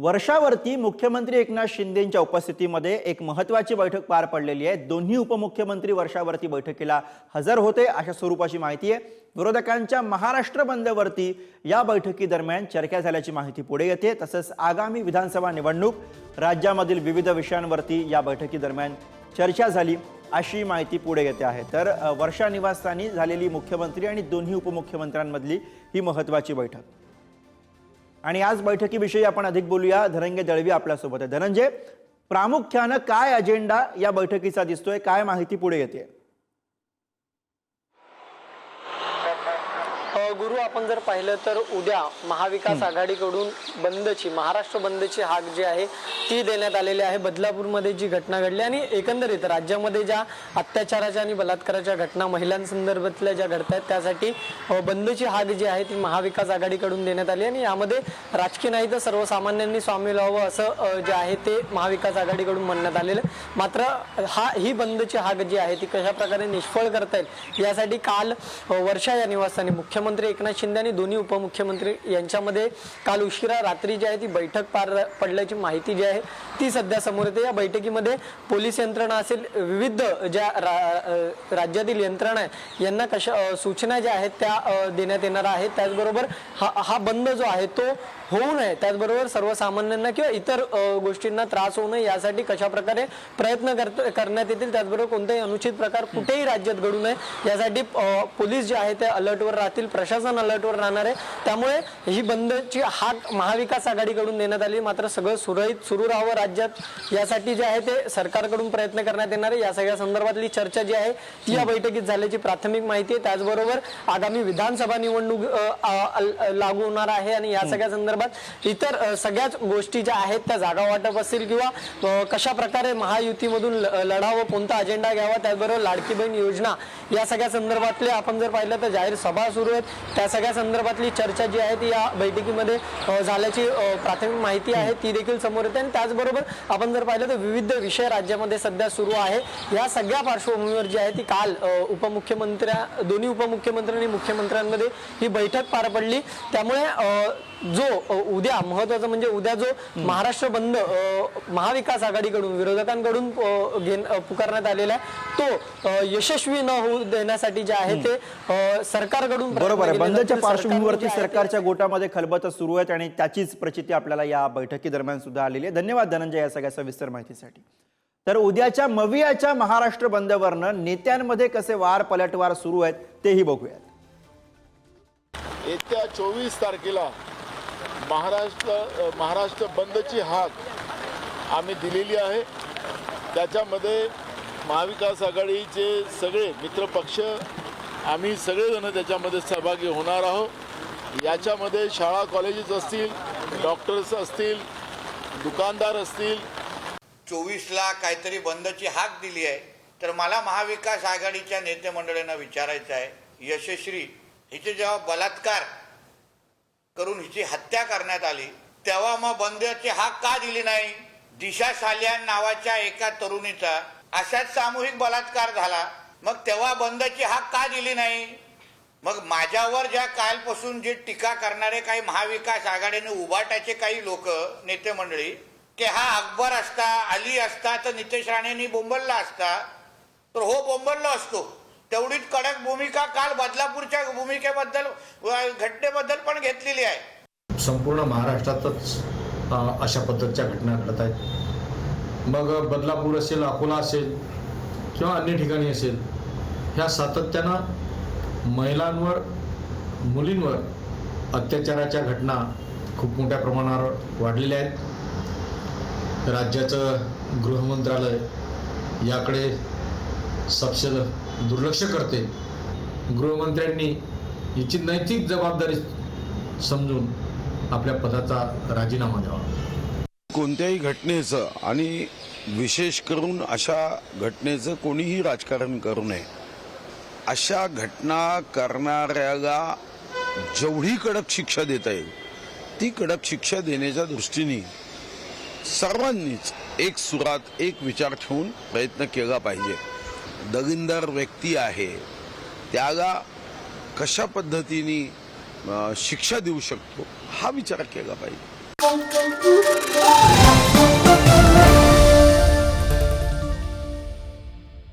वर्षावरती मुख्यमंत्री एकनाथ शिंदेच्या उपस्थितीमध्ये एक महत्वाची बैठक पार पडलेली आहे. दोन्ही उपमुख्यमंत्री वर्षावरती बैठकीला हजर होते अशा स्वरूपाची माहिती आहे. विरोधकांच्या महाराष्ट्र बंदवरती या बैठकीदरम्यान चर्चा झाल्याची माहिती पुढे येते. तसंच आगामी विधानसभा निवडणूक राज्यामधील विविध विषयांवरती या बैठकीदरम्यान चर्चा झाली अशी माहिती पुढे येते आहे. तर वर्षा निवासस्थानी झालेली मुख्यमंत्री आणि दोन्ही उपमुख्यमंत्र्यांमधली ही महत्वाची बैठक. आणि आज बैठकीविषयी आपण अधिक बोलूया. धनंजय दळवी आपल्यासोबत आहे. धनंजय प्रामुख्यानं काय अजेंडा या बैठकीचा दिसतोय? काय माहिती पुढे येते गुरु आपण जर पाहिलं तर उद्या महाविकास आघाडीकडून बंदची महाराष्ट्र बंदची हाक जी आहे ती देण्यात आलेली आहे बदलापूरमध्ये जी घटना घडली आणि एकंदरीत राज्यामध्ये ज्या अत्याचाराच्या आणि बलात्काराच्या घटना महिलांसंदर्भातल्या ज्या घडत आहेत त्यासाठी बंदची हाक जी आहे ती महाविकास आघाडीकडून देण्यात आली आणि यामध्ये राजकीय नाही तर सर्वसामान्यांनी सामील व्हावं असं जे आहे ते महाविकास आघाडीकडून म्हणण्यात आलेलं. मात्र हा ही बंदची हाक जी आहे ती कशा प्रकारे निष्फळ करता येईल यासाठी काल वर्षा या निवासस्थानी मुख्यमंत्री एकनाथ शिंदे आणि दोन्ही उपमुख्यमंत्री यांच्यामध्ये काल उशिरा रात्री जी आहे ती बैठक पार पडल्याची माहिती जी आहे ती सध्या समोर येते. या बैठकीमध्ये पोलीस यंत्रणा असेल विविध ज्या रा- राज्यातील यंत्रणा आहे यांना कशा सूचना ज्या आहेत त्या देण्यात येणार आहेत. त्याचबरोबर हा हा बंद जो आहे तो होऊ नये. त्याचबरोबर सर्वसामान्यांना किंवा इतर गोष्टींना त्रास होऊ नये यासाठी कशा प्रकारे प्रयत्न करत- करण्यात येतील त्याचबरोबर कोणताही अनुचित प्रकार कुठेही राज्यात घडू नये यासाठी पोलीस जे आहे ते अलर्टवर राहतील प्रश्न प्रशासन अलर्टवर राहणार आहे. त्यामुळे ही बंदची हाक महाविकास आघाडीकडून देण्यात आली. मात्र सगळं सुरळीत सुरू राहावं राज्यात. यासाठी जे आहे ते सरकारकडून प्रयत्न करण्यात येणार आहे. या सगळ्या संदर्भातली चर्चा जी आहे ती या बैठकीत झाल्याची प्राथमिक माहिती आहे. त्याचबरोबर आगामी विधानसभा निवडणूक लागू होणार आहे आणि या सगळ्या संदर्भात इतर सगळ्याच गोष्टी ज्या आहेत त्या जागा वाटप असतील किंवा कशा प्रकारे महायुतीमधून ल- लढावं कोणता अजेंडा घ्यावा त्याचबरोबर लाडकी बहीण योजना या सगळ्या संदर्भातले आपण जर पाहिलं तर जाहीर सभा सुरू आहेत. त्या सगळ्या संदर्भातली चर्चा जी आहे ती या बैठकीमध्ये झाल्याची प्राथमिक माहिती आहे ती देखील समोर येते. आणि त्याचबरोबर आपण जर पाहिलं तर विविध विषय राज्यामध्ये सध्या सुरू आहे. या सगळ्या पार्श्वभूमीवर जी आहे ती काल उपमुख्यमंत्र्या दोन्ही उपमुख्यमंत्री आणि मुख्यमंत्र्यांमध्ये ही बैठक पार पडली. त्यामुळे जो उद्या महत्वाचं म्हणजे उद्या जो महाराष्ट्र बंद महाविकास आघाडीकडून विरोधकांकडून पुकारण्यात आलेला आहे तो यशस्वी न होऊ देण्यासाठी जे आहे ते सरकारकडून बरोबर आहे. बंदच्या जातील. पार्श्वभूमीवरती सरकारच्या गोटामध्ये खलबत सुरू आहेत आणि त्याचीच प्रचिती आपल्याला या बैठकी दरम्यान सुद्धा आलेली आहे. धन्यवाद धनंजय या सगळ्या सविस्तर माहितीसाठी. तर उद्याच्या मवियाच्या महाराष्ट्र बंदवरनं नेत्यांमध्ये कसे वार पलटवार सुरू आहेत तेही बघूयात. येत्या चोवीस तारखेला महाराष्ट्र महाराष्ट्र बंदची हाक आम्ही दिलेली आहे. त्याच्यामध्ये महाविकास आघाडीचे सगळे मित्रपक्ष आम्ही सगळेजण त्याच्यामध्ये सहभागी होणार आहोत. याच्यामध्ये शाळा कॉलेजेस असतील डॉक्टर्स असतील दुकानदार असतील. चोवीसला काहीतरी बंदची हाक दिली आहे. तर मला महाविकास आघाडीच्या नेते मंडळींना विचारायचं आहे यशस्वी हिचे जेव्हा बलात्कार करून हिची हत्या करण्यात आली. तेव्हा मग बंदची हाक का दिली नाही? दिशा सालियान नावाच्या एका तरुणीचा अशाच सामूहिक बलात्कार झाला. मग तेव्हा बंदची हाक का दिली नाही? मग माझ्यावर ज्या कालपासून जे टीका करणारे काही महाविकास आघाडीने उभाटाचे काही लोक नेते मंडळी की हा अकबर असता अली असता तर नितेश राणेंनी बोंबलला असता तर हो बोंबललो असतो. तेवढीच कडक भूमिका काल बदलापूरच्या भूमिकेबद्दल व घटनेबद्दल पण घेतलेली आहे. संपूर्ण महाराष्ट्रातच अशा पद्धतीच्या घटना घडत आहेत. मग बदलापूर असेल अकोला असेल किंवा अन्य ठिकाणी असेल ह्या सातत्यानं महिलांवर मुलींवर अत्याचाराच्या घटना खूप मोठ्या प्रमाणावर वाढलेल्या आहेत. राज्याचं गृहमंत्रालय याकडे सपशेल दुर्लक्ष करते. गृहमंत्र्यांनी याची नैतिक जबाबदारी समजून आपल्या पदाचा राजीनामा द्यावा. कोणत्याही घटनेचं आणि विशेष करून अशा घटनेचं कोणीही राजकारण करू नये. अशा घटना करणाऱ्याला जेवढी कडक शिक्षा देता येईल ती कडक शिक्षा देण्याच्या दृष्टीने सर्वांनीच एक सुरात एक विचार ठेवून प्रयत्न केला पाहिजे. दगिंदर व्यक्ती आहे त्याला कशा पद्धतीने शिक्षा देऊ शकतो हा विचार केला पाहिजे.